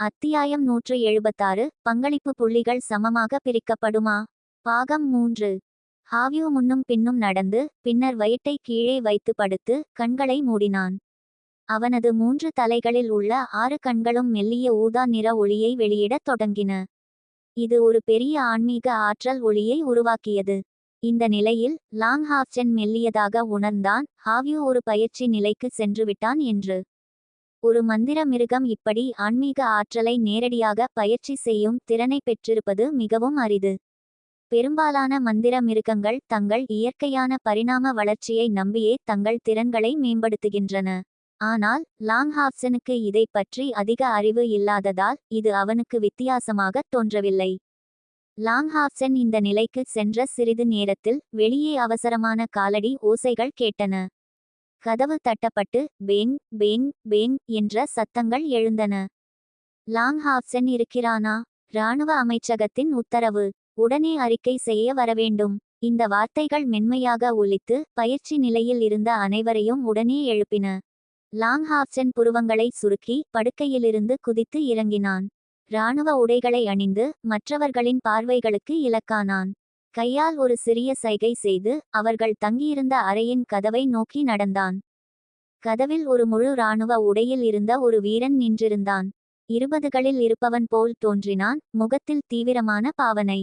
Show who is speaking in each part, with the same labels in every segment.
Speaker 1: அத்தியாயம் நூற்று எழுபத்தாறு. பங்களிப்பு புள்ளிகள் சமமாக பிரிக்கப்படுமா? பாகம் மூன்று. ஹாவியூ முன்னும் பின்னும் நடந்து பின்னர் வயிற்றை கீழே வைத்து படுத்து கண்களை மூடினான். அவனது மூன்று தலைகளில் உள்ள ஆறு கண்களும் மெல்லிய ஊதா நிற ஒளியை வெளியிடத் தொடங்கின. இது ஒரு பெரிய ஆன்மீக ஆற்றல் ஒளியை உருவாக்கியது. இந்த நிலையில் லாங் ஹாஃப்சென் மெல்லியதாக உணர்ந்தான் ஹாவியூ ஒரு பயிற்சி நிலைக்கு சென்றுவிட்டான் என்று. ஒரு மந்திர மிருகம் இப்படி ஆன்மீக ஆற்றலை நேரடியாக பயிற்சி செய்யும் திறனை பெற்றிருப்பது மிகவும் அரிது. பெரும்பாலான மந்திர மிருகங்கள் தங்கள் இயற்கையான பரிணாம வளர்ச்சியை நம்பியே தங்கள் திறன்களை மேம்படுத்துகின்றன. ஆனால் லாங் ஹாப்சனுக்கு இதை பற்றி அதிக அறிவு இல்லாததால் இது அவனுக்கு வித்தியாசமாக தோன்றவில்லை. லாங் ஹாப்சன் இந்த நிலைக்கு சென்ற சிறிது நேரத்தில் வெளியே அவசரமான காலடி ஓசைகள் கேட்டன. கதவு தட்டப்பட்டு பேங் பேங் பேங் என்ற சத்தங்கள் எழுந்தன. லாங் ஹாப்சன் இருக்கிறானா? இராணுவ அமைச்சகத்தின் உத்தரவு. உடனே அறிக்கை செய்ய வரவேண்டும் இந்த வார்த்தைகள் மென்மையாக ஒலித்து பயிற்சி நிலையில் இருந்த அனைவரையும் உடனே எழுப்பின. லாங் ஹாப்சன் புருவங்களை சுருக்கி படுக்கையிலிருந்து குதித்து இறங்கினான். இராணுவ உடைகளை அணிந்து மற்றவர்களின் பார்வைகளுக்கு இலக்கானான். கையால் ஒரு சிறிய சைகை செய்து அவர்கள் தங்கியிருந்த அறையின் கதவை நோக்கி நடந்தான். கதவில் ஒரு முழு இராணுவ உடையில் இருந்த ஒரு வீரன் நின்றிருந்தான். இருபதுகளில் இருப்பவன் போல் தோன்றினான் முகத்தில் தீவிரமான பாவனை.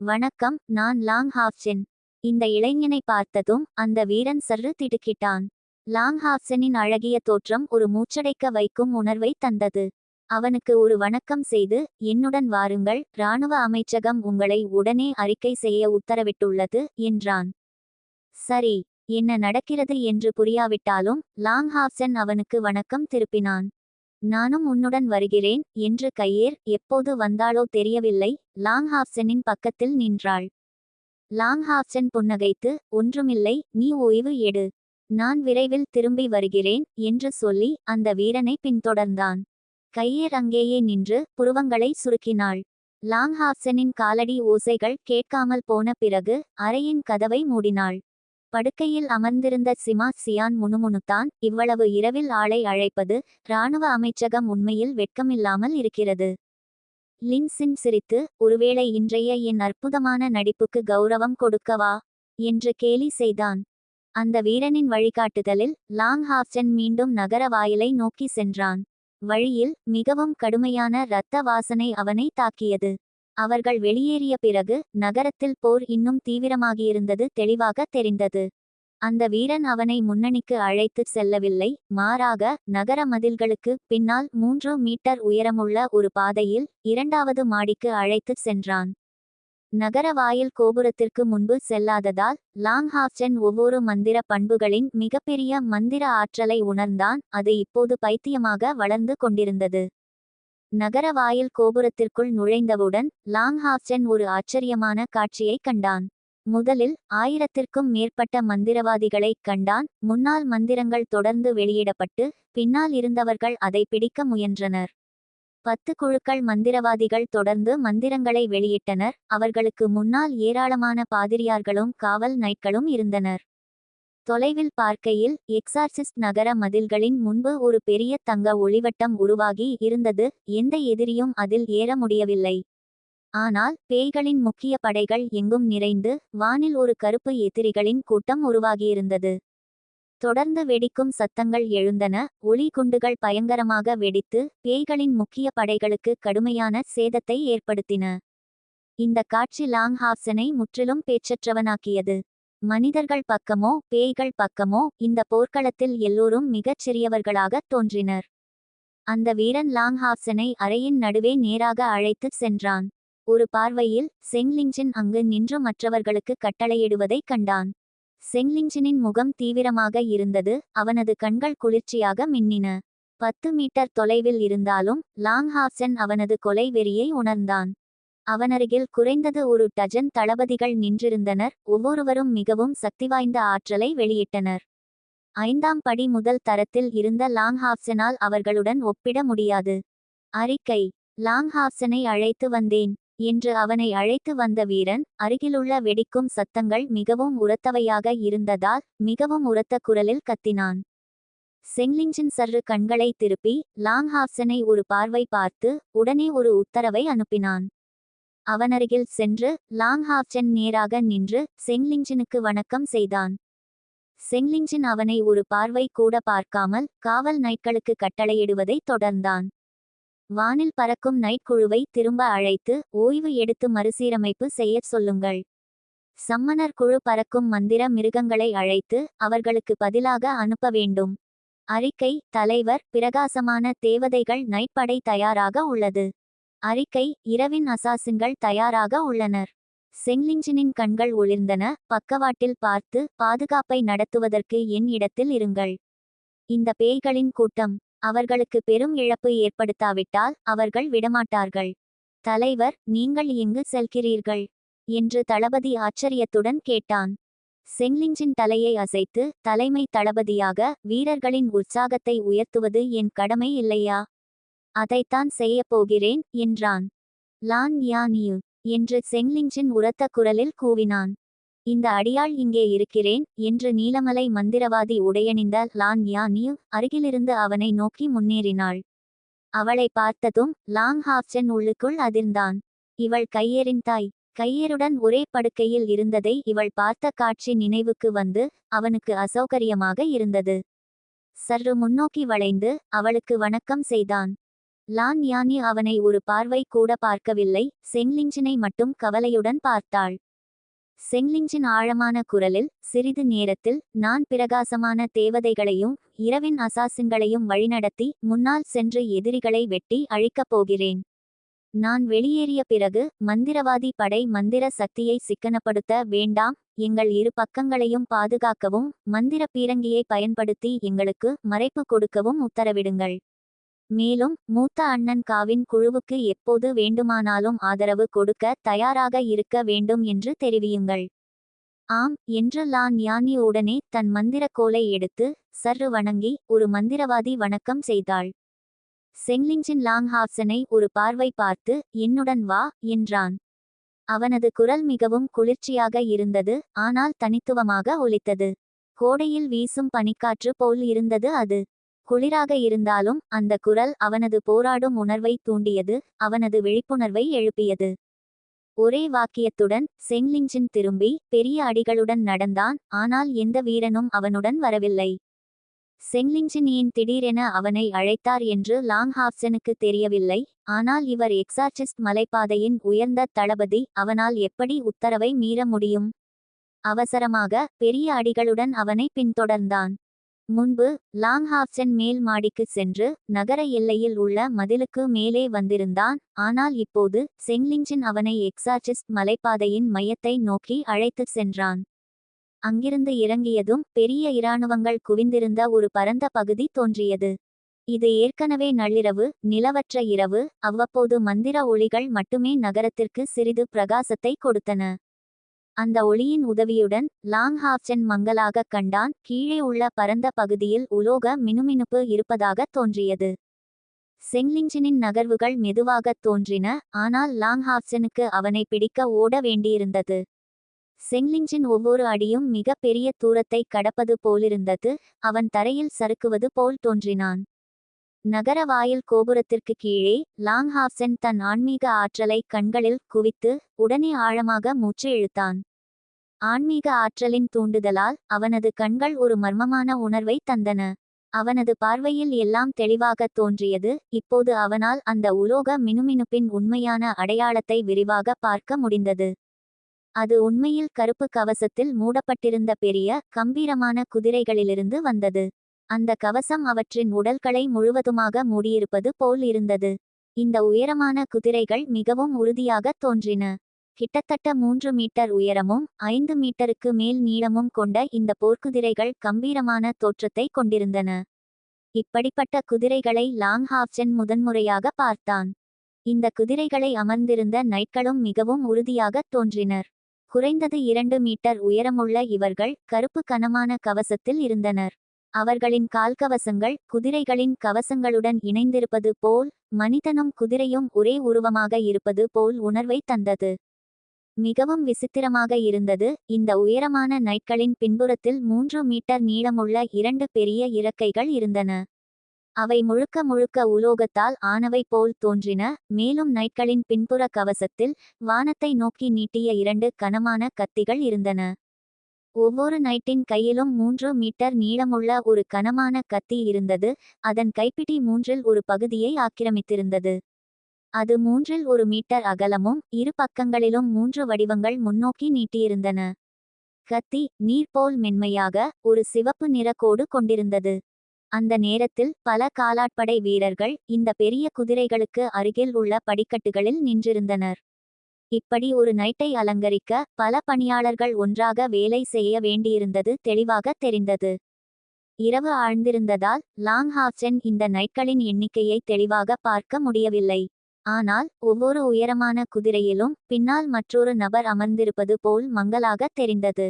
Speaker 1: வணக்கம் நான் லாங் ஹாப்சென். இந்த இளைஞனை பார்த்ததும் அந்த வீரன் சற்று திடுக்கிட்டான். லாங் ஹாப்சனின் அழகிய தோற்றம் ஒரு மூச்சடைக்க வைக்கும் உணர்வை தந்தது. அவனுக்கு ஒரு வணக்கம் செய்து என்னுடன் வாருங்கள் இராணுவ அமைச்சகம் உங்களை உடனே அறிக்கை செய்ய உத்தரவிட்டுள்ளது என்றான். சரி என்ன நடக்கிறது என்று புரியாவிட்டாலும் லாங் ஹாப்சன் அவனுக்கு வணக்கம் திருப்பினான். நானும் உன்னுடன் வருகிறேன் என்று கையேர் எப்போது வந்தாளோ தெரியவில்லை லாங் ஹாப்சனின் பக்கத்தில் நின்றாள். லாங் ஹாப்சன் புன்னகைத்து ஒன்றுமில்லை நீ ஓய்வு எடு. நான் விரைவில் திரும்பி வருகிறேன் என்று சொல்லி அந்த வீரனை பின்தொடர்ந்தான். கையேர் அங்கேயே நின்று புருவங்களை சுருக்கினாள். லாங் ஹாப்சனின் காலடி ஓசைகள் கேட்காமல் போன பிறகு அறையின் கதவை மூடினாள். படுக்கையில் அமர்ந்திருந்த சிமா சியான் முணுமுணுத்தான் இவ்வளவு இரவில் ஆளை அழைப்பது இராணுவ அமைச்சகம் உண்மையில் வெட்கமில்லாமல் இருக்கிறது. லின்சின் சிரித்து ஒருவேளை இன்றைய என் அற்புதமான நடிப்புக்கு கௌரவம் கொடுக்கவா? என்று கேலி செய்தான். அந்த வீரனின் வழிகாட்டுதலில் லாங் ஹாப்சன் மீண்டும் நகர வாயிலை நோக்கி சென்றான். வழியில் மிகவும் கடுமையான இரத்த வாசனை அவனை தாக்கியது. அவர்கள் வெளியேறிய பிறகு நகரத்தில் போர் இன்னும் தீவிரமாகியிருந்தது தெளிவாக தெரிந்தது. அந்த வீரன் அவனை முன்னணிக்கு அழைத்து செல்லவில்லை. மாறாக நகர மதில்களுக்கு பின்னால் மூன்று மீட்டர் உயரமுள்ள ஒரு பாதையில் இரண்டாவது மாடிக்கு அழைத்து சென்றான். நகர வாயில் கோபுரத்திற்கு முன்பு செல்லாததால் லாங் ஹாப்சன் ஒவ்வொரு மந்திர பண்புகளின் மிகப்பெரிய மந்திர ஆற்றலை உணர்ந்தான் அது இப்போது பைத்தியமாக வளர்ந்து கொண்டிருந்தது. நகர வாயில் கோபுரத்திற்குள் நுழைந்தவுடன் லாங் ஹாப்சன் ஒரு ஆச்சரியமான காட்சியை கண்டான். முதலில் ஆயிரத்திற்கும் மேற்பட்ட மந்திரவாதிகளை கண்டான் முன்னால் மந்திரங்கள் தொடர்ந்து வெளியிடப்பட்டு பின்னால் இருந்தவர்கள் அதை பிடிக்க முயன்றனர். பத்து குழுக்கள் மந்திரவாதிகள் தொடர்ந்து மந்திரங்களை வெளியிட்டனர். அவர்களுக்கு முன்னால் ஏராளமான பாதிரியார்களும் காவல் நைட்களும் இருந்தனர். தொலைவில் பார்க்கையில் எக்ஸார்சிஸ்ட் நகர மதில்களின் முன்பு ஒரு பெரிய தங்க ஒளிவட்டம் உருவாகி இருந்தது. எந்த எதிரியும் அதில் ஏற முடியவில்லை. ஆனால் பேய்களின் முக்கிய படைகள் எங்கும் நிறைந்து வானில் ஒரு கருப்பு எதிரிகளின் கூட்டம் உருவாகியிருந்தது. தொடர்ந்து வெடிக்கும் சத்தங்கள் எழுந்தன. ஒளி குண்டுகள் பயங்கரமாக வெடித்து பேய்களின் முக்கிய படைகளுக்கு கடுமையான சேதத்தை ஏற்படுத்தின. இந்த காட்சி லாங் ஹாப்சனை முற்றிலும் பேச்சற்றவனாக்கியது. மனிதர்கள் பக்கமோ பேய்கள் பக்கமோ இந்த போர்க்களத்தில் எல்லோரும் மிகச் சிறியவர்களாக தோன்றினர். அந்த வீரன் லாங் ஹாப்சனை அறையின் நடுவே நேராக அழைத்துச் சென்றான். ஒரு பார்வையில் செங்லிங்ஜின் அங்கு நின்று மற்றவர்களுக்கு கட்டளையிடுவதைக் கண்டான். செங்லிங்ஜினின் முகம் தீவிரமாக இருந்தது அவனது கண்கள் குளிர்ச்சியாக மின்னின. பத்து மீட்டர் தொலைவில் இருந்தாலும் லாங் ஹாப்சன் அவனது கொலை வெறியை உணர்ந்தான். அவனருகில் குறைந்தது ஒரு டஜன் தளபதிகள் நின்றிருந்தனர் ஒவ்வொருவரும் மிகவும் சக்திவாய்ந்த ஆற்றலை வெளியிட்டனர். ஐந்தாம் படி முதல் தரத்தில் இருந்த லாங் ஹாப்சனால் அவர்களுடன் ஒப்பிட முடியாது. அறிக்கை லாங் ஹாப்சனை அழைத்து வந்தேன். என்று அவனை அழைத்து வந்த வீரன் அருகிலுள்ள வெடிக்கும் சத்தங்கள் மிகவும் உரத்தவையாக இருந்ததால் மிகவும் உரத்த குரலில் கத்தினான். செங்லிஞ்சின் சர்ரு கண்களை திருப்பி லாங்ஹாப்சனை ஒரு பார்வை பார்த்து உடனே ஒரு உத்தரவை அனுப்பினான். அவனருகில் சென்று லாங்ஹாப்சன் நேராக நின்று செங்லிஞ்சினுக்கு வணக்கம் செய்தான். செங்லிஞ்சின் அவனை ஒரு பார்வை கூட பார்க்காமல் காவல் நைட்களுக்கு கட்டளையிடுவதை தொடர்ந்தான். வானில் பறக்கும் நைட் குழுவை திரும்ப அழைத்து ஓய்வு எடுத்து மறுசீரமைப்பு செய்யச் சொல்லுங்கள். சம்மனர் குழு பறக்கும் மந்திர மிருகங்களை அழைத்து அவர்களுக்கு பதிலாக அனுப்ப வேண்டும். அறிக்கை தலைவர் பிரகாசமான தேவதைகள் நைட் படை தயாராக உள்ளது. அறிக்கை இரவின் அசாசின்கள் தயாராக உள்ளனர். செங்லிஞ்சினின் கண்கள் ஒளிர்ந்தன. பக்கவாட்டில் பார்த்து பாதுகாப்பை நடத்துவதற்கு என் இடத்தில் இருங்கள். இந்த பேய்களின் கூட்டம். அவர்களுக்கு பெரும் இழப்பு ஏற்படுத்தாவிட்டால் அவர்கள் விடமாட்டார்கள். தலைவர் நீங்கள் எங்கு செல்கிறீர்கள் என்று தளபதி ஆச்சரியத்துடன் கேட்டான். செங்லிஞ்சின் தலையை அசைத்து தலைமை தளபதியாக வீரர்களின் உற்சாகத்தை உயர்த்துவது என் கடமை இல்லையா? அதைத்தான் செய்யப் போகிறேன் என்றான். லான் யானியு என்று செங்லிஞ்சின் உரத்த குரலில் கூவினான். இந்த அடியாள் இங்கே இருக்கிறேன் என்று நீலமலை மந்திரவாதி உடையணிந்த லான் யானியு அருகிலிருந்து அவனை நோக்கி முன்னேறினாள். அவளை பார்த்ததும் லாங் ஹாப்சன் உள்ளுக்குள் அதிர்ந்தான். இவள் கையேறின் தாய். கையேருடன் ஒரே படுக்கையில் இருந்ததை இவள் பார்த்த காட்சி நினைவுக்கு வந்து அவனுக்கு அசௌகரியமாக இருந்தது. சற்று முன்னோக்கி வளைந்து அவளுக்கு வணக்கம் செய்தான். லான் யானி அவனை ஒரு பார்வை கூட பார்க்கவில்லை. செங்லிஞ்சினை மட்டும் கவலையுடன் பார்த்தாள். செங்லிஞ்சின் ஆழமான குரலில் சிறிது நேரத்தில் நான் பிரகாசமான தேவதைகளையும் இரவின் அசாசின்களையும் வழிநடத்தி முன்னால் சென்று எதிரிகளை வெட்டி அழிக்கப் போகிறேன். நான் வெளியேறிய பிறகு மந்திரவாதி படை மந்திர சக்தியை சிக்கனப்படுத்த வேண்டாம் எங்கள் இரு பக்கங்களையும் பாதுகாக்கவும் மந்திர பீரங்கியை பயன்படுத்தி எங்களுக்கு மறைப்பு கொடுக்கவும் உத்தரவிடுங்கள். மேலும் மூத்த அண்ணன் காவின் குழுவுக்கு எப்போது வேண்டுமானாலும் ஆதரவு கொடுக்க தயாராக இருக்க வேண்டும் என்று தெரிவியுங்கள். ஆம் என்று லான் யானி உடனே தன் மந்திர கோலை எடுத்து சர்ரு வணங்கி ஒரு மந்திரவாதி வணக்கம் செய்தாள். செங்லிஞ்சின் லாங் ஹாப்சனை ஒரு பார்வை பார்த்து என்னுடன் வா என்றான். அவனது குரல் மிகவும் குளிர்ச்சியாக இருந்தது ஆனால் தனித்துவமாக ஒலித்தது. கோடையில் வீசும் பனிக்காற்று போல் இருந்தது அது. குளிராக இருந்தாலும் அந்த குரல் அவனது போராடும் உணர்வை தூண்டியது அவனது விழிப்புணர்வை எழுப்பியது. ஒரே வாக்கியத்துடன் செங்லிஞ்சின் திரும்பி பெரிய அடிகளுடன் நடந்தான் ஆனால் எந்த வீரனும் அவனுடன் வரவில்லை. செங்லிஞ்சினியின் திடீரென அவனை அழைத்தார் என்று லாங் ஹாப்சனுக்கு தெரியவில்லை ஆனால் இவர் எக்ஸார்சிஸ்ட் மலைப்பாதையின் உயர்ந்த தளபதி அவனால் எப்படி உத்தரவை மீற முடியும்? அவசரமாக பெரிய அடிகளுடன் அவனை பின்தொடர்ந்தான். முன்பு லாங்ஹாப்சன் மேல் மாடிக்கு சென்று நகர எல்லையில் உள்ள மதிலுக்கு மேலே வந்திருந்தான். ஆனால் இப்போது செங்லிஞ்சின் அவனை எக்ஸாச்சிஸ்ட் மலைப்பாதையின் மையத்தை நோக்கி அழைத்துச் சென்றான். அங்கிருந்து இறங்கியதும் பெரிய இராணுவங்கள் குவிந்திருந்த ஒரு பரந்த பகுதி தோன்றியது. இது ஏற்கனவே நள்ளிரவு நிலவற்ற இரவு அவ்வப்போது மந்திர ஒளிகள் மட்டுமே நகரத்திற்கு சிறிது பிரகாசத்தை கொடுத்தன. அந்த ஒளியின் உதவியுடன் லாங் ஹாப்சன் மங்கலாக கண்டான். கீழே உள்ள பரந்த பகுதியில் உலோக மினுமினுப்பு இருப்பதாக தோன்றியது. செங்லிஞ்சினின் நகர்வுகள் மெதுவாகத் தோன்றின ஆனால் லாங் ஹாப்சனுக்கு அவனை பிடிக்க ஓட வேண்டியிருந்தது. செங்லிஞ்சின் ஒவ்வொரு அடியும் மிக பெரிய தூரத்தை கடப்பது போலிருந்தது அவன் தரையில் சறுக்குவது போல் தோன்றினான். நகர வாயில் கோபுரத்திற்கு கீழே லாங்ஹாப்சன் தன் ஆன்மீக ஆற்றலை கண்களில் குவித்து உடனே ஆழமாக மூச்சு இழுத்தான். ஆன்மீக ஆற்றலின் தூண்டுதலால் அவனது கண்கள் ஒரு மர்மமான உணர்வை தந்தன. அவனது பார்வையில் எல்லாம் தெளிவாக தோன்றியது. இப்போது அவனால் அந்த உலோக மினுமினுப்பின் உண்மையான அடையாளத்தை விரிவாக பார்க்க முடிந்தது. அது உண்மையில் கருப்பு கவசத்தில் மூடப்பட்டிருந்த பெரிய கம்பீரமான குதிரைகளிலிருந்து வந்தது. அந்த கவசம் அவற்றின் உடல்களை முழுவதுமாக மூடியிருப்பது போல் இருந்தது. இந்த உயரமான குதிரைகள் மிகவும் உறுதியாக தோன்றின. கிட்டத்தட்ட மூன்று மீட்டர் உயரமும் ஐந்து மீட்டருக்கு மேல் நீளமும் கொண்ட இந்த போர்க்குதிரைகள் கம்பீரமான தோற்றத்தை கொண்டிருந்தன. இப்படிப்பட்ட குதிரைகளை லாங் ஹாப்சன் முதன்முறையாக பார்த்தான். இந்த குதிரைகளை அமர்ந்திருந்த நைட்களும் மிகவும் உறுதியாக தோன்றினர். குறைந்தது இரண்டு மீட்டர் உயரமுள்ள இவர்கள் கருப்பு கனமான கவசத்தில் இருந்தனர். அவர்களின் கால்கவசங்கள் குதிரைகளின் கவசங்களுடன் இணைந்திருப்பது போல் மனிதனும் குதிரையும் ஒரே உருவமாக இருப்பது போல் உணர்வை தந்தது. மிகவும் விசித்திரமாக இருந்தது இந்த உயரமான நைட்களின் பின்புறத்தில் மூன்று மீட்டர் நீளமுள்ள இரண்டு பெரிய இறக்கைகள் இருந்தன. அவை முழுக்க முழுக்க உலோகத்தால் ஆனவை போல் தோன்றின மேலும் நைட்களின் பின்புற கவசத்தில் வானத்தை நோக்கி நீட்டிய இரண்டு கனமான கத்திகள் இருந்தன. ஒவ்வொரு நைட்டின் கையிலும் மூன்று மீட்டர் நீளமுள்ள ஒரு கனமான கத்தி இருந்தது. அதன் கைப்பிடி மூன்றில் ஒரு பகுதியை ஆக்கிரமித்திருந்தது. அது மூன்றில் ஒரு மீட்டர் அகலமும் இரு பக்கங்களிலும் மூன்று வடிவங்கள் முன்னோக்கி நீட்டியிருந்தன. கத்தி நீர்போல் மென்மையாக ஒரு சிவப்பு நிற கோடு கொண்டிருந்தது. அந்த நேரத்தில் பல காலாட்படை வீரர்கள் இந்த பெரிய குதிரைகளுக்கு அருகில் உள்ள படிக்கட்டுகளில் நின்றிருந்தனர். இப்படி ஒரு நைட்டை அலங்கரிக்க பல பணியாளர்கள் ஒன்றாக வேலை செய்ய வேண்டியிருந்தது தெளிவாக தெரிந்தது. இரவு ஆழ்ந்திருந்ததால் லாங் ஹாப்சென் இந்த நைட்களின் எண்ணிக்கையை தெளிவாக பார்க்க முடியவில்லை. ஆனால் ஒவ்வொரு உயரமான குதிரையிலும் பின்னால் மற்றொரு நபர் அமர்ந்திருப்பது போல் மங்கலாக தெரிந்தது.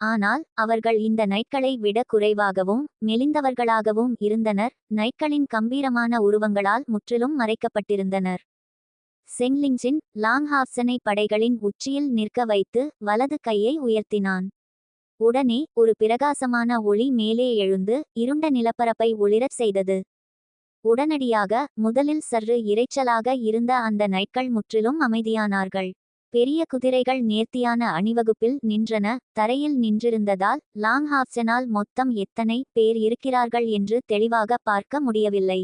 Speaker 1: ஆனால் அவர்கள் இந்த நைட்களை விட குறைவாகவும் மெலிந்தவர்களாகவும் இருந்தனர். நைட்களின் கம்பீரமான உருவங்களால் முற்றிலும் மறைக்கப்பட்டிருந்தனர். செங்லிங்ஜின் லாங்ஹாப்சனை படைகளின் உச்சியில் நிற்க வைத்து வலது கையை உயர்த்தினான். உடனே ஒரு பிரகாசமான ஒளி மேலே எழுந்து இருண்ட நிலப்பரப்பை ஒளிரச் செய்தது. உடனடியாக முதலில் சற்று இரைச்சலாக இருந்த அந்த நைட்கள் முற்றிலும் அமைதியானார்கள். பெரிய குதிரைகள் நேர்த்தியான அணிவகுப்பில் நின்றன தரையில் நின்றிருந்ததால் லாங்ஹாப்சனால் மொத்தம் எத்தனை பேர் இருக்கிறார்கள் என்று தெளிவாக பார்க்க முடியவில்லை.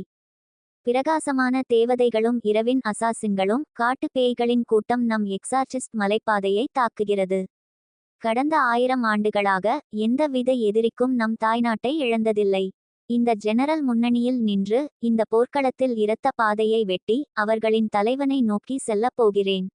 Speaker 1: பிரகாசமான தேவதைகளும் இரவின் அசாசின்களும் காட்டுப்பேய்களின் கூட்டம் நம் எக்ஸார்சிஸ்ட் மலைப்பாதையை தாக்குகிறது. கடந்த ஆயிரம் ஆண்டுகளாக எந்தவித எதிரிக்கும் நம் தாய்நாட்டை இழந்ததில்லை. இந்த ஜெனரல் முன்னணியில் நின்று இந்த போர்க்களத்தில் இரத்த பாதையை வெட்டி அவர்களின் தலைவனை நோக்கி செல்லப் போகிறேன்.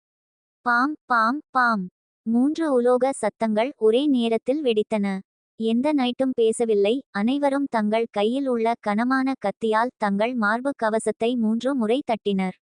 Speaker 1: Bam bam bam. மூன்று உலோக சத்தங்கள் ஒரே நேரத்தில் வெடித்தன. எந்த நைட்டும் பேசவில்லை. அனைவரும் தங்கள் கையில் உள்ள கனமான கத்தியால் தங்கள் மார்பு கவசத்தை மூன்று முறை தட்டினர்.